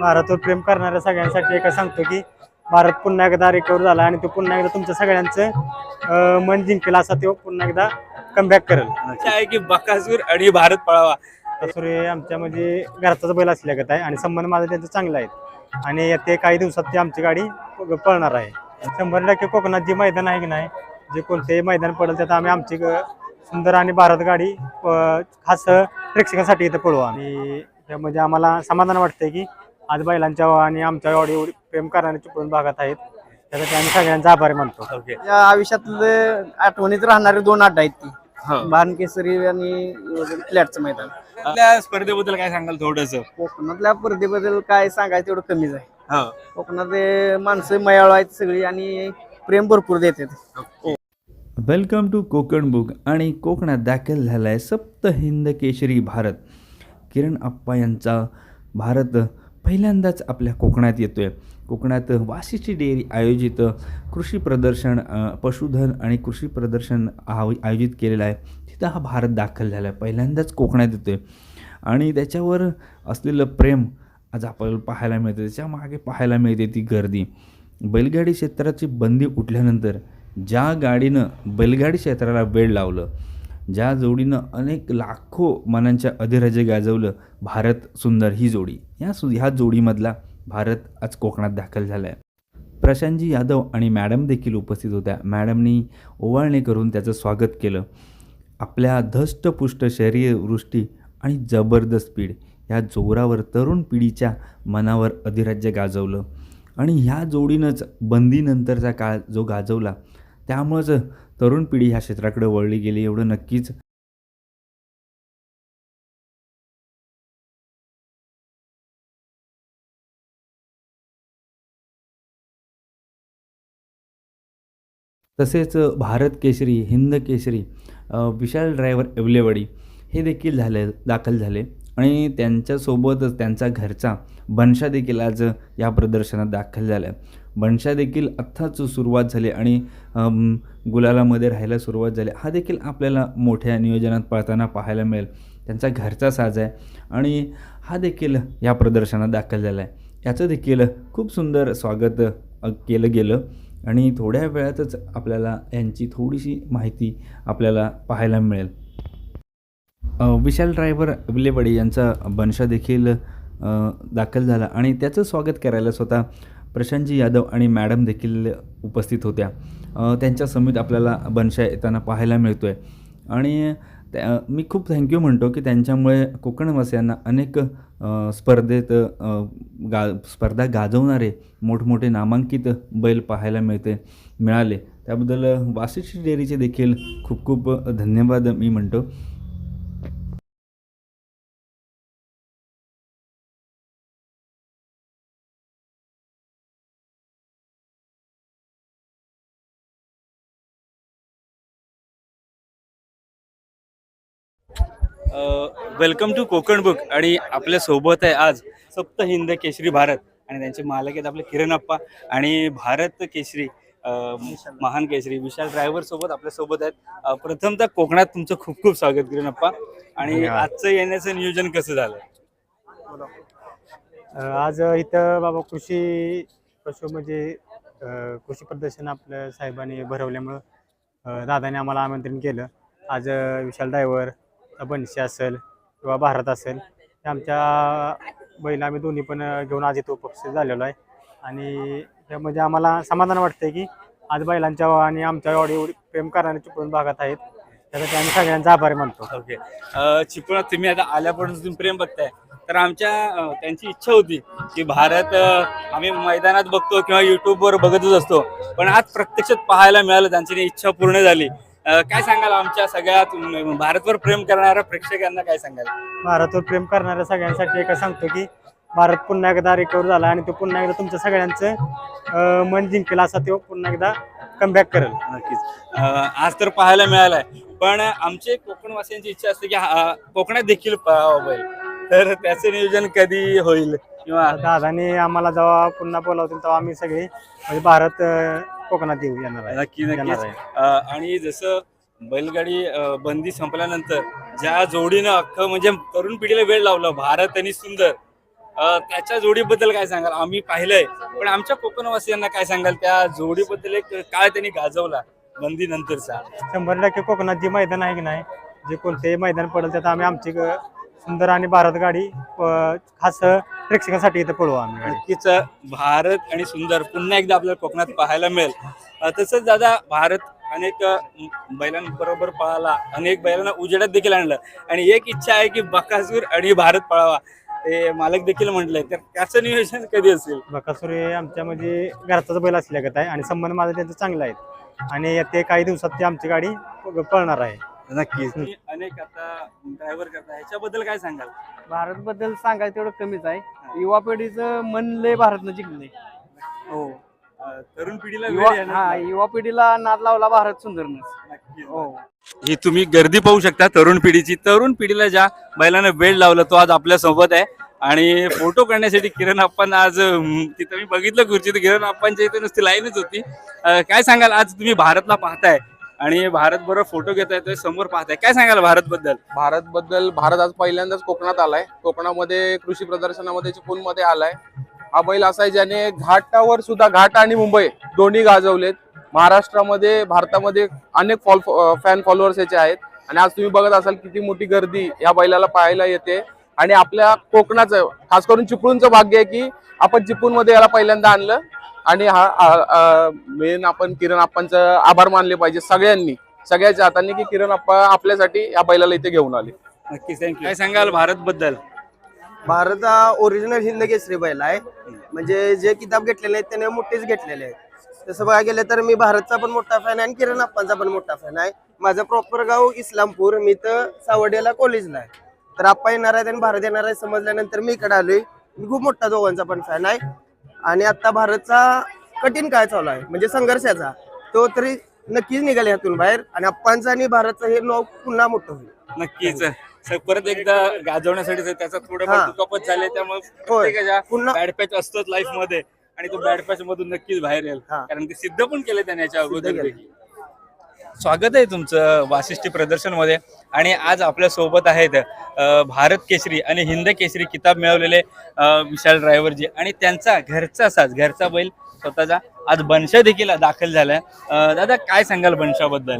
भारतवर प्रेम करणाऱ्या सगळ्यांसाठी एकच सांगतो की भारत पुन्हा एकदा रिकवर झाला आणि तो पुन्हा एकदा तुमच्या सगळ्यांचं मन जिंकेल असा तो पुन्हा एकदा कमबॅक करेल. आहे की बकासूर आणि भारत पळावा? तसं हे आमच्या म्हणजे घरचाच बैल असल्यागत आहे आणि संबंध माझा त्यांचा चांगला आहे. आणि ते काही दिवसात ती आमची गाडी पळणार आहे. शंभर टक्के कोकणात जे मैदान आहे की नाही जे कोणतेही मैदान पडेल त्यात आम्ही आमची सुंदर आणि भारत गाडी खास प्रेक्षकांसाठी इथं पळवू आणि त्यामध्ये आम्हाला समाधान वाटतंय की आज बैलांच्या आणि आमच्या गाडी एवढी प्रेम करणारे चिपळूण भागात आहेत. त्यासाठी आम्ही सगळ्यांचा आभारी मानतो. ओके या आयुष्यातले आठवणीत राहणारे दोन अड्डा आहेत ती. हो. बाणकेसरी आणि फ्लॅटचं मैदान. आपल्या स्पर्धेबद्दल काय सांगाल थोडस? कोकणातल्या स्पर्धेबद्दल काय सांगायचं तेवढं कमीच आहे. हो. कोकणात माणसं मयाळू आहेत सगळी आणि प्रेम भरपूर देतात. वेलकम टू कोकण बुक आणि कोकणात दाखल झाला आहे सप्त हिंद केशरी भारत. किरण आप्पा यांचा भारत पहिल्यांदाच आपल्या कोकणात येतो आहे कोकणात वाशीची डेअरी आयोजित कृषी प्रदर्शन पशुधन आणि कृषी प्रदर्शन आयोजित केलेलं आहे. तिथं हा भारत दाखल झाला आहे. पहिल्यांदाच कोकणात येतो आहे आणि त्याच्यावर असलेलं प्रेम आज आपल्याला पाहायला मिळतं त्याच्यामागे पाहायला मिळते ती गर्दी. बैलगाडी क्षेत्राची बंदी उठल्यानंतर ज्या गाडीनं बैलगाडी क्षेत्राला वेळ लावलं ज्या जोडीनं अनेक लाखो मनांच्या अधिराज्य गाजवलं भारत सुंदर ही जोडी. या सु ह्या जोडीमधला भारत आज कोकणात दाखल झाला आहे प्रशांतजी यादव आणि मॅडम देखील उपस्थित होत्या. मॅडमनी ओवाळणे करून त्याचं स्वागत केलं. आपल्या धष्टपुष्ट शरीरवृष्टी आणि जबरदस्त स्पीड या जोरावर तरुण पिढीच्या मनावर अधिराज्य गाजवलं. आणि ह्या जोडीनंच बंदीनंतरचा काळ जो गाजवला त्यामुळंच तरुण पिढी ह्या क्षेत्राकडे वळली गेली. एवढं नक्कीच तसेच भारत केसरी हिंद केसरी विशाल ड्रायव्हर एवलेवडी हे देखील झाले दाखल झाले. आणि त्यांच्यासोबतच त्यांचा घरचा बनशा देखील आज या प्रदर्शनात दाखल झाला. आहे बनशा देखील आत्ताच सुरुवात झाली आणि गुलालामध्ये राहायला सुरुवात झाली. हा देखील आपल्याला मोठ्या नियोजनात पळताना पाहायला मिळेल. त्यांचा घरचा साज आहे आणि हा देखील या प्रदर्शनात दाखल झाला आहे. याचं देखील खूप सुंदर स्वागत केलं गेलं आणि थोड्या वेळातच आपल्याला यांची थोडीशी माहिती आपल्याला पाहायला मिळेल. विशाल ड्रायव्हर विलेबडे यांचा बनशा देखील दाखल झाला आणि त्याचं स्वागत करायला स्वतः प्रशांतजी यादव आणि मॅडम देखील उपस्थित होत्या. त्यांच्या समेत आपल्याला बनशा येताना पाहायला मिळतो आहे आणि त्या मी खूप थँक्यू म्हणतो की त्यांच्यामुळे कोकणवासियांना अनेक स्पर्धेत गा स्पर्धा गाजवणारे मोठमोठे नामांकित बैल पाहायला मिळते मिळाले. त्याबद्दल वाशिष्ठी डेअरीचे देखील खूप खूप धन्यवाद मी म्हणतो. वेलकम टू कोकण बुक आणि आपल्यासोबत आहे आज सप्त हिंद केसरी भारत आणि त्यांचे मालक आहेत आपले किरण अप्पा आणि भारत केसरी अं, महान केसरी विशाल ड्रायव्हर सोबत आपल्यासोबत आहेत. अं, प्रथमतः कोकणात तुमचं खूप खूप स्वागत किरण अप्पा आणि धन्यवाद. आजचं येण्याचं नियोजन कसं झालं? अ, आज इथं बाबा कृषी पशु म्हणजे अ, कृषी प्रदर्शन आपल्या साहेबांनी भरवल्यामुळं अ, दादाने आम्हाला आमंत्रण केलं. आज अ, विशाल ड्रायव्हर बनशी असेल किंवा भारत असेल हे आमच्या बैल आम्ही दोन्ही पण घेऊन आज इथं उपस्थित झालेलो आहे. आणि त्यामध्ये म्हणजे आम्हाला समाधान वाटतंय की आज बैलांच्या आणि आमच्या एवढी एवढी प्रेम करणारे चिपळूण भागात आहेत. त्यासाठी आम्ही सगळ्यांचा आभारी मानतो. ओके. चिपळात तुम्ही आता आल्यापासून तुम्ही प्रेम बघताय. तर आमच्या त्यांची इच्छा होती की भारत आम्ही मैदानात बघतो किंवा युट्यूबवर बघतच असतो. पण आज प्रत्यक्षात पाहायला मिळालं त्यांची इच्छा पूर्ण झाली. काय सांगाल आमच्या सगळ्यात अं, भारतवर प्रेम करणाऱ्या प्रेक्षकांना काय सांगाल? भारतवर प्रेम करणाऱ्या सगळ्यांसाठी एकच सांगतो की भारत पुन्हा एकदा रिकवर झाला आणि तो पुन्हा एकदा तुमच्या सगळ्यांचं अं, मन जिंकेल असा तो पुन्हा एकदा कमबॅक करेल. नक्कीच. अं, आज तर पाहायला मिळालाय. पण आमचे कोकणवासियांची इच्छा असते की हा- कोकणात देखील पळावं बैल. तर त्याचं नियोजन कधी होईल? किंवा दादाने आम्हाला जेव्हा पुन्हा बोलावतील तेव्हा आम्ही सगळे म्हणजे भारत अं, कोकणात येऊ येणार आहे. नक्की येणार नक्कीच आहे. अं, आणि जसं बैलगाडी अं, बंदी संपल्यानंतर ज्या जोडीनं अख्खं म्हणजे तरुण पिढीला वेळ लावला भारत आणि सुंदर अं, त्याच्या जोडीबद्दल काय सांगाल? आम्ही पाहिलंय पण आमच्या कोकणवासियांना काय सांगाल? त्या जोडीबद्दल एक काळ त्यांनी गाजवला बंदी नंतरचा शंभर टक्के कोकणात जी मैदान आहे की नाही जे कोणतेही मैदान पडेल त्यात आम्ही आमची ग- सुंदर आणि भारत गाडी अ, खास प्रेक्षकांसाठी इथं पळवू आम्ही गाडी. नक्कीच भारत आणि सुंदर पुन्हा एकदा आपल्याला कोकणात पाहायला मिळेल. अं, तसंच दादा भारत अनेक अं, बैलांबरोबर पळाला अनेक बैलांना उजेडात देखील आणलं. आणि एक इच्छा आहे की बकासूर आणि भारत पळावा. ते मालक देखील म्हटलंय तर त्याचं नियोजन कधी असेल? बकासूर हे आमच्या म्हणजे घरचाच बैल असल्यागत आहे आणि संबंध माझा त्यांचा चांगला आहे आणि ते काही दिवसात ती आमची गाडी प- पळणार आहे. नक्कीच. तुम्ही अनेक आता ड्रायव्हर करता ह्याच्याबद्दल काय सांगाल? भारत बद्दल सांगायचं तेवढं कमीच आहे. युवा पिढीचं मन लय भारतनं जिंकलंय. हो. अं, तरुण पिढीला वेळ युवा येणार हा नाही. युवा पिढीला नाद लावला भारत सुंदरनं नक्कीच. हो. ही तुम्ही गर्दी पाहू शकता तरुण पिढीची. तरुण पिढीला ज्या बैलानं वेळ लावला तो आज आपल्यासोबत आहे. आणि फोटो काढण्यासाठी किरण आपण आज अं, तिथं मी बघितलं खुर्ची तर किरण आपणच्या इथे नुसती लाईनच होती. अं, काय सांगाल? आज तुम्ही भारतला पाहताय. आणि भारत बरोबर फोटो घेता येतोय समोर पाहताय काय सांगाल भारत बद्दल भारत बद्दल भारत आज पहिल्यांदाच कोकणात आलाय. कोकणामध्ये कृषी प्रदर्शनामध्ये चिपळूणमध्ये आलाय. हा बैल असा आहे ज्याने घाटावर सुद्धा घाट आणि मुंबई दोन्ही गाजवलेत. महाराष्ट्रामध्ये भारतामध्ये अनेक फॉल फॅन फॉलोअर्स याचे आहेत. आणि आज तुम्ही बघत असाल किती मोठी गर्दी या बैलाला पाहायला येते. आणि आपल्या कोकणाचं खास करून चिपळूणचं भाग्य आहे की आपण चिपळूणमध्ये याला पहिल्यांदा आणलं. आणि हा मेन आपण किरण आप्पांचं आभार मानले पाहिजे सगळ्यांनी. सगळ्याच्या हातांनी की किरण आप्पा आपल्यासाठी या बैलाला इथे घेऊन आले. नक्कीच थँक्यू काय सांगाल भारत बद्दल भारत हा ओरिजिनल हिंद केसरी बैल आहे. म्हणजे जे किताब घेतलेले आहेत त्याने मोठेच घेतलेले आहेत. तसं बघायला गेलं तर मी भारतचा पण मोठा फॅन आहे आणि किरण अप्पांचा पण मोठा फॅन आहे. माझं प्रॉपर गाव इस्लामपूर. मी तर सावडेला कॉलेजला आहे. तर आप्पा येणार आहेत आणि भारत येणार आहे समजल्यानंतर मी इकडे आलोय. मी खूप मोठा दोघांचा पण फॅन आहे. आणि आता भारतचा कठीण काय चालू आहे. म्हणजे संघर्षाचा तो तरी नक्कीच निघाल यातून बाहेर. आणि अप्पांचा आणि भारतचं हे नाव पुन्हा मोठं होईल. नक्कीच. परत एकदा गाजवण्यासाठी त्याचा थोडं हा. दुखापत झाले त्यामुळे. प्रत्येकाच्या पुन्हा बॅड पॅच असतोच लाईफमध्ये. आणि तो बॅड पॅच मधून नक्कीच बाहेर येईल. हा. कारण ते सिद्ध पण केले त्याने याच्या अगोदर. देखील. स्वागत आहे तुमचं वासिष्ठी प्रदर्शनमध्ये. आणि आज आपल्यासोबत आहेत भारत केसरी आणि हिंद केसरी किताब मिळवलेले विशाल ड्रायव्हरजी आणि त्यांचा घरचा साज घरचा बैल स्वतःचा आज बनशा देखील दाखल झालाय. दादा काय सांगाल बनशाबद्दल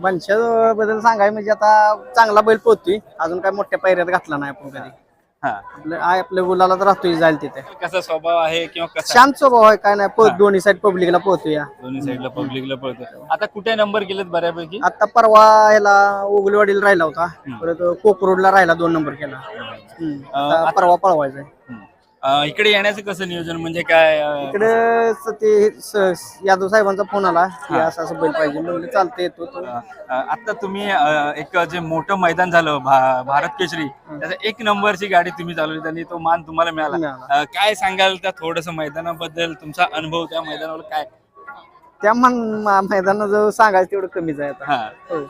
बनशा बद्दल सांगाय म्हणजे आता चांगला बैल पोहतोय. अजून काय मोठ्या पायऱ्यात घातला नाही आपण कधी. हा. आपलं आहे आपल्या गुलाला तर राहतोय जाईल तिथे. कसा स्वभाव आहे किंवा कसा? शांत स्वभाव आहे काय नाही हा. दोन्ही साईड पब्लिकला पोहतोय या दोन्ही साईडला पब्लिकला पळतो आता कुठे नंबर गेलेत बऱ्यापैकी? आता परवा ह्याला उगलवाडीला राहिला होता. परत कोकरोडला राहिला दोन नंबर केला. हम्म. आता आता- परवा पळवायचा अं, इकडे येण्याचं कसं नियोजन? म्हणजे काय अं, इकडे स- ते स- यादव साहेबांचा फोन आला. की असं असं बैल पाहिजे. म्हणजे चालते येतो तो अं, आता तुम्ही अं, एक जे मोठं मैदान झालं भा- भारत केसरी त्याचा एक नंबरची गाडी तुम्ही चालवली त्यांनी तो मान तुम्हाला मिळाला. मिळाला. अं, काय सांगाल त्या थोडस मैदानाबद्दल? तुमचा अनुभव त्या मैदानावर काय? त्या मैदानात जवळ सांगायचं तेवढं कमीच आहे आता. हा. हो.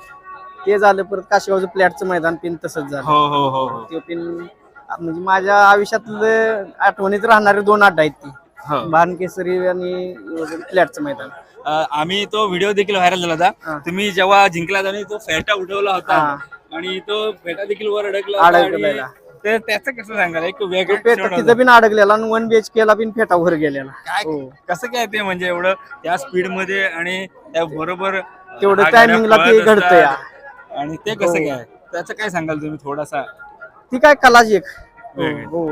ते झालं परत काशीगावचं प्लॅटचं मैदान पिन तसंच झालं. हो हो हो हो. ते पिन म्हणजे माझ्या आयुष्यातलं आठवणीत राहणारे दोन अड्डा आहेत ती हो बाण केसरी आणि फ्लॅटचं मैदान अं, आम्ही तो व्हिडिओ देखील व्हायरल झाला हा. होता तुम्ही जेव्हा जिंकला आणि तो फेटा उठवला होता. आणि तो फेटा देखील वर अडकला होता अडकलेला. आणि ते त्याचं कसं सांगाल एक वेगळं पेटा क्षण होता. तिथं बिन अडकलेला आणि वन बीएच केला बिन फेटा वर गेलेला काय हो. कसं काय ते म्हणजे एवढं त्या स्पीडमध्ये आणि त्या बरोबर तेवढं हा गाड्या timing ला ते पळत असतात. घडतंय. आणि ते कसं हो. काय त्याचं काय सांगाल तुम्ही थोडासा ती काय कलाच एक. हो, वेगळी. हो.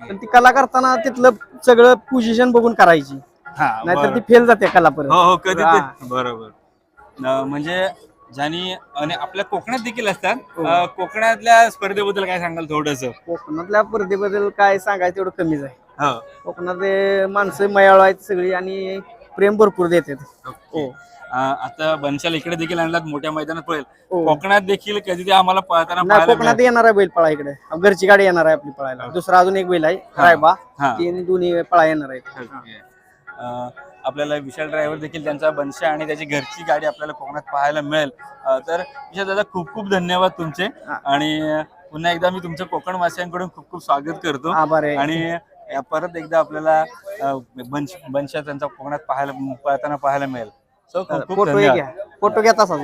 पण ती कला करताना तिथलं सगळं पोझिशन बघून करायची. हा नाहीतर बरं. ती फेल जाते कला परत हो हो कधी. ते बरोबर. म्हणजे ज्यांनी आणि आपल्या कोकणात देखील असतात. हो. अं, कोकणातल्या स्पर्धेबद्दल काय सांगाल थोडस? कोकणातल्या स्पर्धेबद्दल काय सांगायचं तेवढं कमीच आहे. कोकणात माणसं मयाळ आहेत सगळी आणि प्रेम भरपूर देतात. हो. आता बनशाल इकडे देखील आणलात मोठ्या मैदानात पळेल. हो. कोकणात देखील कधी ते आम्हाला पळताना नाही पाहायला कोकणात मिळेल. येणार आहे बैल पळा इकडे. घरची गाडी येणार आहे आपली पळायला. दुसरा अजून एक बैल आहे रायबा. हा. ती दोन्ही पळा येणार. अं, आपल्याला विशाल ड्रायव्हर देखील त्यांचा बनशा आणि त्याची घरची गाडी आपल्याला कोकणात पाहायला मिळेल. अं, तर विशाल दादा खूप खूप धन्यवाद तुमचे. हा. आणि अं, पुन्हा एकदा मी तुमच्या कोकण वासियांकडून खूप खूप स्वागत करतो. आभार आहे. आणि या परत एकदा आपल्याला अं, बनश बनशा त्यांचा कोकणात पाहायला पळताना पाहायला मिळेल. फोटो घ्या. फोटो घ्या तसाच